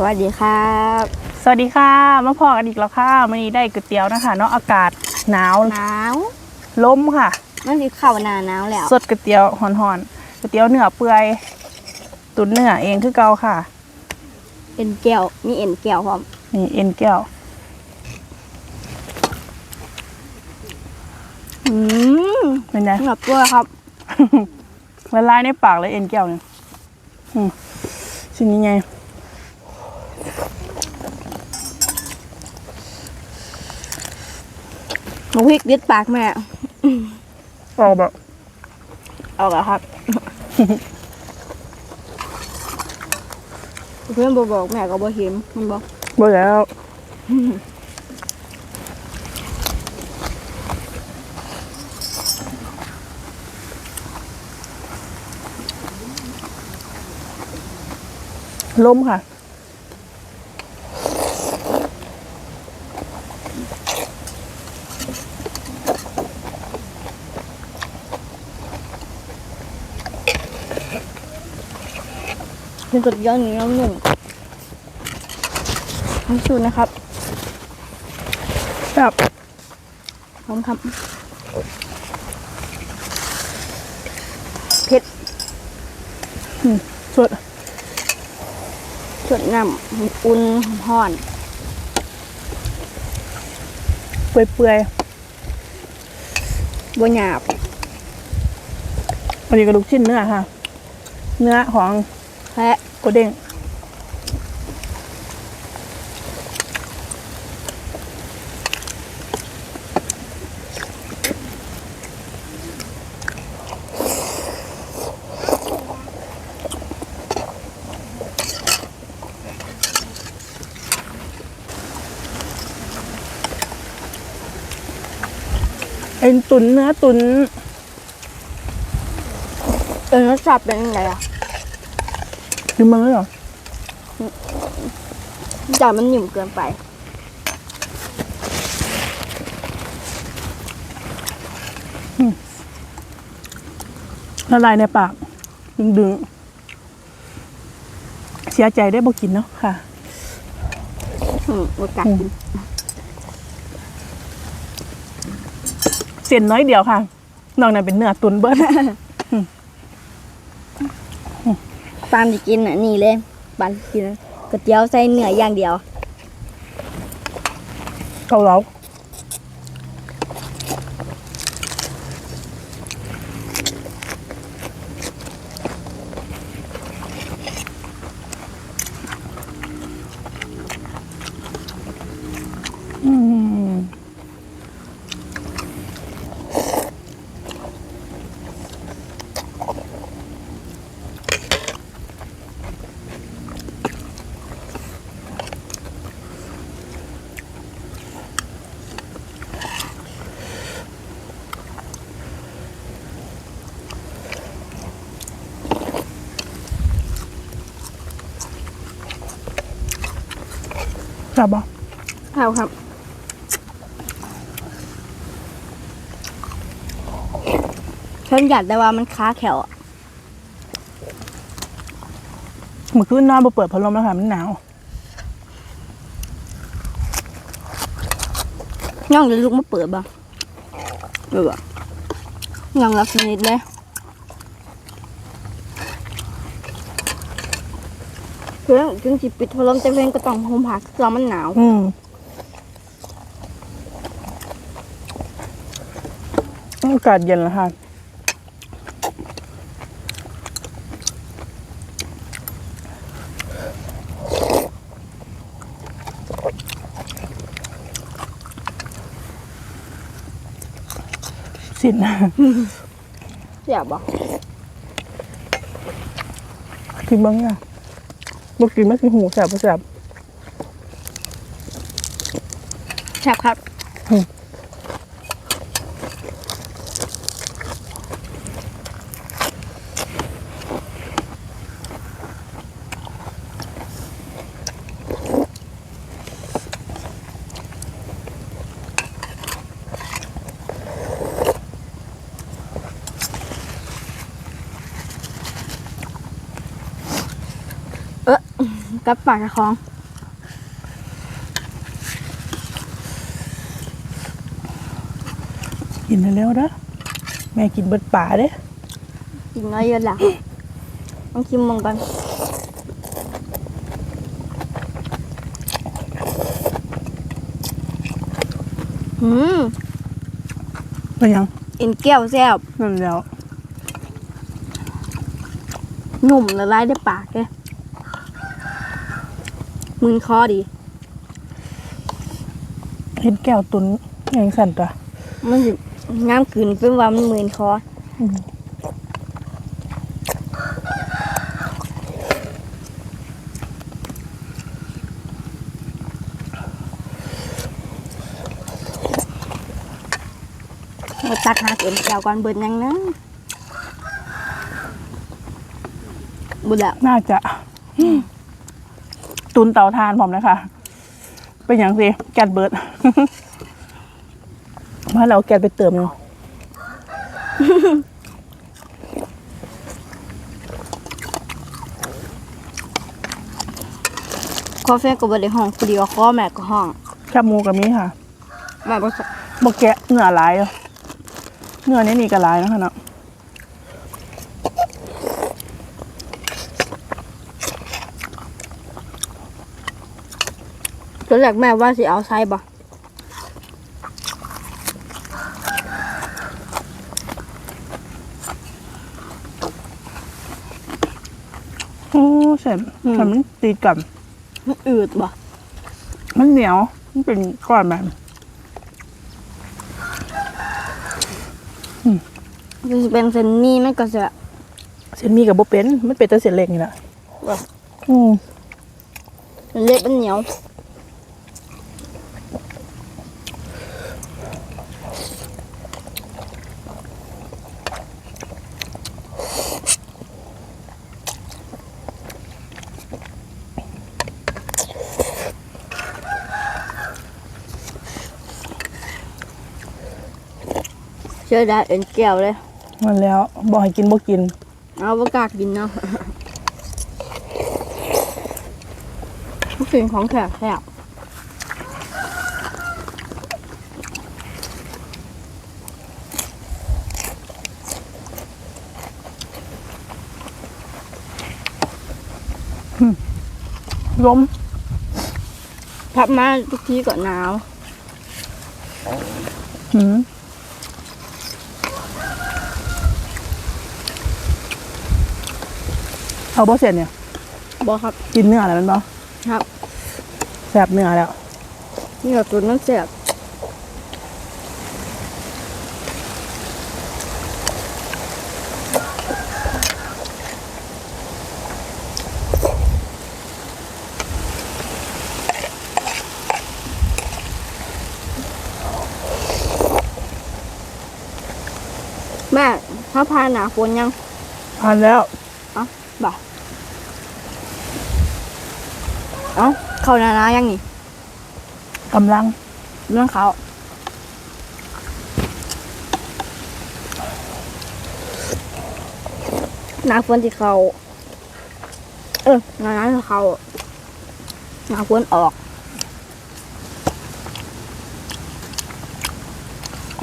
สวัสดีครับ สวัสดีค่ะมาพอกันอีกแล้วค่ะวันนี้ได้ก๋วยเตี๋ยวนะคะเนาะอากาศหนาวหนาวลมค่ะ มันสิเข้าหน้าหนาวแล้ว สดก๋วยเตี๋ยวห่อนๆก๋วยเตี๋ยวเนื้อเปื่อย ตุ๋นเนื้อเองคือเก่าค่ะ เอ็นแก้วมีเอ็นแก้วพร้อมนี่เอ็นแก้วอืมเป็นไงเหงือกตัวครับละลายในปากเลยเอ็นแก้วเนี่ยอืมชิ้นนี้ไง หมูพริกดิดปากแม่ ออกแบบเอาละครับ เพื่อนบบอกแม่ก็บอเห็นมันบอกบ่แล้วลมค่ะ เป็นสุดยอดเนื้อหนุ่มทั้งชุดนะครับแบบพร้อมครับเผ็ดสดสดน้ำอุ่นห่อนเปื่อยบัวหยาบๆอันนี้กระดูกชิ้นเนื้อค่ะ เนื้อของแพะ โกเด้งเอ็นตุนเนื้อตุนเออรสชาติเป็นยังไงอะ คือมึงเลยเหรอจ่ามันหนิ่มเกินไป ละลายในปาก ดึงดึงๆเสียใจได้บ่กินเนาะค่ะอืมโอกาสอืมเส้นน้อยเดียวค่ะนอกนั้นเป็นเนื้อตุนเบิ้ล ปานจะกินอะนี่เลยปานกินก๋วยเตี๋ยวใส่เนื้ออย่างเดียวเกาเหลาอืม ครับบ่ครับครับฉันอยากได้ว่ามันค้าแขวอะเมื่อคืนนอนบ่เปิดพัดลมแล้วค่ะมันหนาวย่องจะลุกมาเปิดบ้างเออย่องรับสนิทเลย เพื่อนถึงสิปิดพัดลมแต่เพื่อนก็ต้องห่มผ้าเพราะมันหนาว อืมอากาศเย็นแล้วค่ะ สินอยากบอกกินบ้างอะ บ่กินไม่กินหูแสบบ่แสบแซ่บครับ กับปากกระของกินเร็วๆเด้อแม่กินเบิดป่าเด้กินน้อยเยอะหลังต้องชิมมองกันอืมเป็นหยังเอ็นแก้วแซ่บนั่นแล้วหนุ่มละลายในปากเลย มึนคอดีเห็นแก้วตุนยังสั่นตัวมันสิงามขืนเป็นว่ามันมึนคออมมาตักหาเอ็นแก้วก่อนเบิดยังนะบุญแล้วน่าจะ ตุนเตาทานผมนะคะเป็นอย่างสิแกดเบิร์ดว่าเราเอาแกดไปเติมเนาะคอเฟ่ก็บ่ได้ห้องผู้เดียวคอแม่ก็ห้องแคบหมูกับมีค่ะแม่บ่สบกแกะเนื้อหลายอะเนื้อนี่นี่ก็หลายนะคะเนาะ ตอนแรกแม่ว่าสิเอาไส้บ่ โอ้เสร็จแต่มันตีกันมันอืดบ่ มันเหนียว มันเป็นก้อนแบบก็สิเป็นเส้นหมี่มันก็จะเส้นหมีกับโบเป็น มันเป็นแต่เส้นเล็กนี่แหละบ่อืมเละมันเหนียว เชื่อได้เอ็นแก้วเลย มันแล้วบอกให้กินบ่กิน เอาบ่กล้ากินเนาะทุกสิ่งของแขกแซ่บล้มพับมาทุกทีก็หนาว หืม เอาบ่เสร็จเนี่ยบ่ครับ กินเนื้ออะไรมันบ่ครับแสบเนื้อแล้วนี่ก็ตุนมันแซ่บแม่ถ้าพาหนาฝนยัง ทานแล้วเอ้าบ่า เอ้าเข้าหนาหนายังนี่กำลังเรื่องเขาหนาฝนที่เขาเออหนาหนาที่เขาหนาฝนออก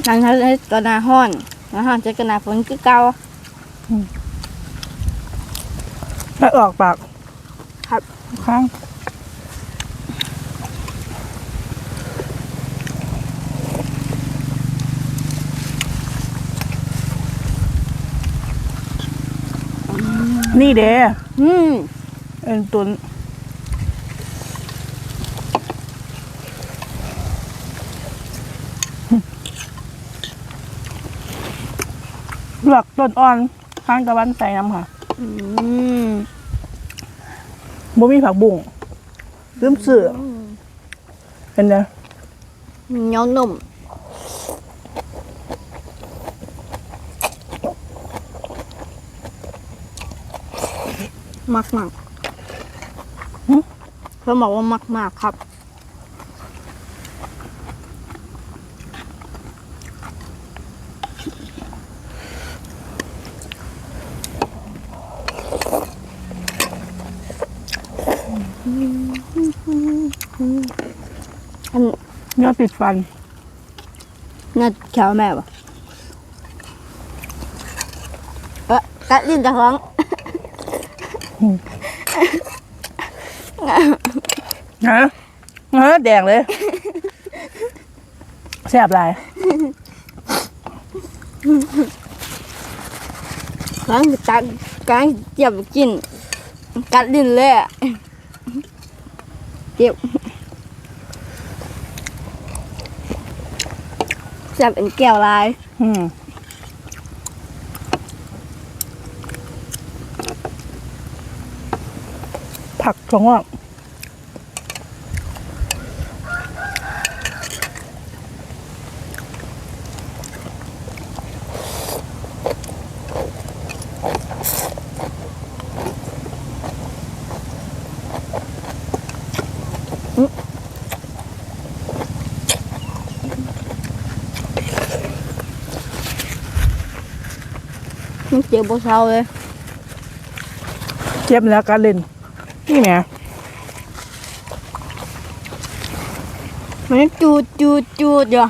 หนาทะเลก็หนาห้อนหนาห้อนจะก็หนาฝนคือเก่าไปออกปากครับข้าง นี่เด้อืมเอ็นตุนหลักต้นอ่อนข้างตะวันใส่น้ำค่ะอืมบ่มีผักบุ้งลืมเสือเป็นไงเหนียวนุ่ม มากมากเขาบอกว่ามากมากๆครับอืมอันเนื้อติดฟันน่าแขวแม่ปะเอ๊ะกัดลิ้นจะร้อง ฮะฮะแดงเลยแซ่บหลายร้องกัดกัดเจ็บกิน กัดลิ้นเลยอะเจ็บแซ่บเป็นแก้วลาย อืม ผักถั่วงอกมันเจ็บบ่เศร้าเลย เจ็บแล้วการเล่น นี่ไงมันจูดจูดจูดอยู่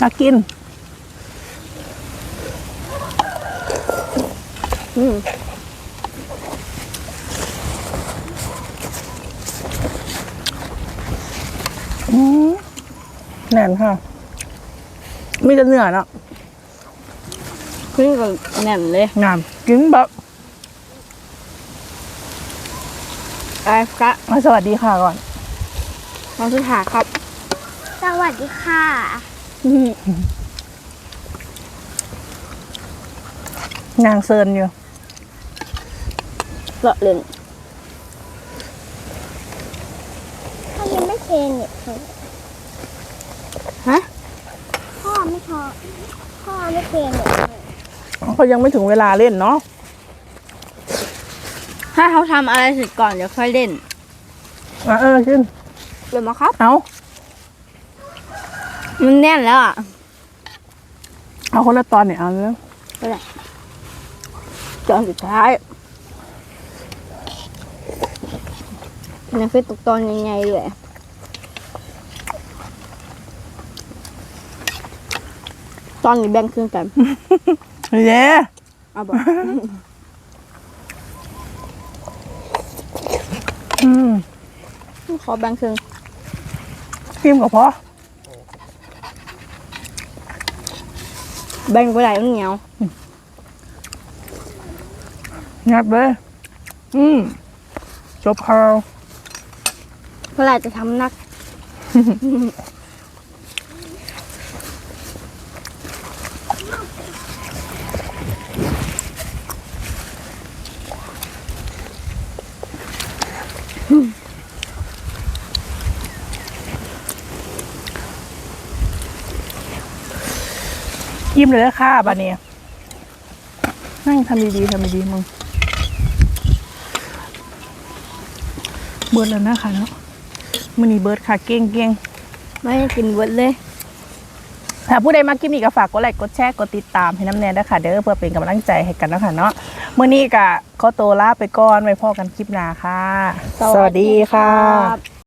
น่ากิน อืมอืมแน่นค่ะมีแต่เนื้อเนาะ ขึ้นก็แน่นเลยงามกินแบบไอ้ครับอะสวัสดีค่ะก่อนน้องสุดหาครับ สวัสดีค่ะ นางเซินอยู่เลาะเล่นพ่อยังไม่เทนเนี่ยฮะพ่อไม่พอพ่อไม่เทนเนี่ย เขายังไม่ถึงเวลาเล่นเนาะถ้าเขาทำอะไรเสร็จก่อนเดี๋ยวค่อยเล่นอะเออขึ้นเดี๋ยวมาครับ เอามันแน่นแล้วอะเอาคนละตอนเนี่ยเอาแล้วจอนสุดท้ายยังเป็นตกตอนยังไงเลยตอนนี้แบ่งครึ่งกัน เย้เอาบอกอืมขอแบ่งครึ่งกิมกับพอแบ่งไปไหนมันเหนียวงับเลยอืมจบข่าวเมื่อไหรจะทำนัก ยิ้มเลยนะค่ะบาเนี่ยนั่งทำดีๆทำดีๆมึงเบิร์ดแล้วนะคะเนาะมือนี้เบิร์ดค่ะ เก่งเก่งไม่ให้กินเวิร์ดเลยๆถ้าผู้ใดมากินนี่ก็ฝากกดไลค์กดแชร์กดติดตามให้น้ำแน่ด้วยค่ะเด้อเพื่อเป็นกำลังใจให้กันเนาะคะเนาะมื่อนี้กะขอตัวลาไปก่อนไว้พอกันคลิปหน้าค่ะ สวัสดีครับ